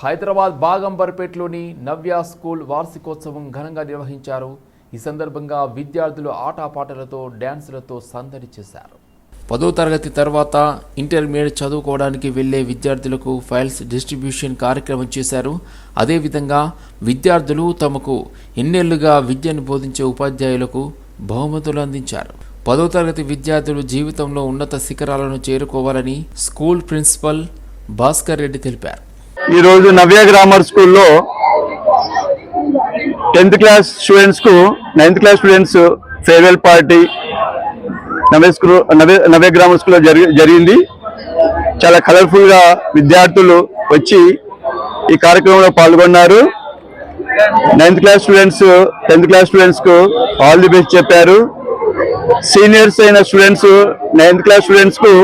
హైదరాబాద్ బాగంబర్పేటలోని నవ్య school వార్షికోత్సవం ఘనంగా నిర్వహించారు. ఈ సందర్భంగా విద్యార్థులు ఆటపాటలతో డ్యాన్సులతో సందడి చేశారు. పదో తరగతి తర్వాత ఇంటర్మీడియట్ చదువుకోవడానికి వెళ్ళే విద్యార్థులకు ఫైల్స్ డిస్ట్రిబ్యూషన్ కార్యక్రమం చేశారు. అదేవిధంగా విద్యార్థులు తమకు ఎన్నేళ్ళుగా విద్యను బోధించే ఉపాధ్యాయులకు బహుమతులు అందించారు. పదో తరగతి విద్యార్థులు జీవితంలో ఉన్నత శిఖరాలను చేరుకోవాలని స్కూల్ ప్రిన్సిపల్ భాస్కర్ రెడ్డి తెలిపారు. ఈరోజు నవ్య గ్రామర్ స్కూల్లో tenth class స్టూడెంట్స్కు ninth class students farewell party Navya school Navya Navya grammar స్కూల్లో జరిగింది. చాలా కలర్ఫుల్గా విద్యార్థులు వచ్చి ఈ కార్యక్రమంలో పాల్గొన్నారు. Ninth class students tenth class స్టూడెంట్స్కు all the best చెప్పారు. సీనియర్స్ అయిన స్టూడెంట్స్ నైన్త్ క్లాస్ స్టూడెంట్స్కు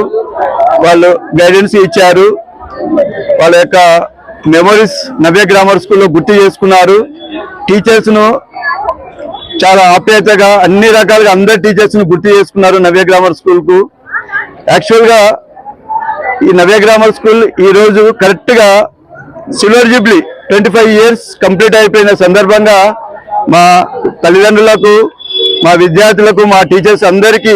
వాళ్ళు గైడెన్స్ ఇచ్చారు. వాళ్ళ యొక్క మెమరీస్ నవ్య గ్రామర్ స్కూల్లో గుర్తు చేసుకున్నారు. టీచర్స్ను చాలా ఆప్యాయతగా అన్ని రకాలుగా అందరు టీచర్స్ను గుర్తు చేసుకున్నారు నవ్య గ్రామర్ స్కూల్కు. యాక్చువల్గా ఈ నవ్య గ్రామర్ స్కూల్ ఈ రోజు కరెక్ట్గా silver jubilee twenty five years complete అయిపోయిన సందర్భంగా మా తల్లిదండ్రులకు మా విద్యార్థులకు మా టీచర్స్ అందరికీ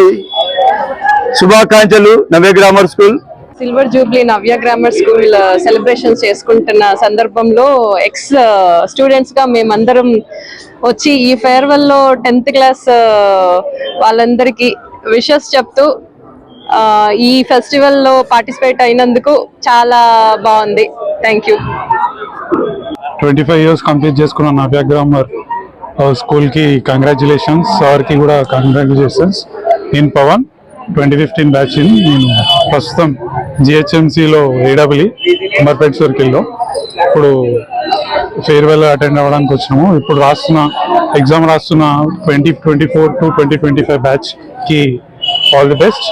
శుభాకాంక్షలు Navya grammar school silver jubilee Navya grammar school uh, celebrations చేసుకుంటున్న సందర్భంలో ఎక్స్ స్టూడెంట్స్ uh, గా మేమందరం వచ్చి ఈ ఫేర్వెల్లో టెన్త్ క్లాస్ వాళ్ళందరికీ విషెస్ చెప్తూ uh, ఈ ఫెస్టివల్లో పార్టిసిపేట్ అయినందుకు చాలా బాగుంది. Thank you twenty five years complete చేసుకున్న నవ్య గ్రామర్ స్కూల్కి కంగ్రాచులేషన్స్ సార్కి కూడా కంగ్రాచులేషన్స్ నేను పవన్ ట్వంటీ ఫిఫ్టీన్ బ్యాచ్ నేను ప్రస్తుతం జిహెచ్ఎంసీలో ఏడబ్ల్యూ అంబర్పేట్ సర్కిల్లో ఇప్పుడు ఫేర్వెల్ అటెండ్ అవ్వడానికి వచ్చినాము. ఇప్పుడు రాస్తున్న ఎగ్జామ్ రాస్తున్న twenty twenty four to twenty twenty five బ్యాచ్కి all the best.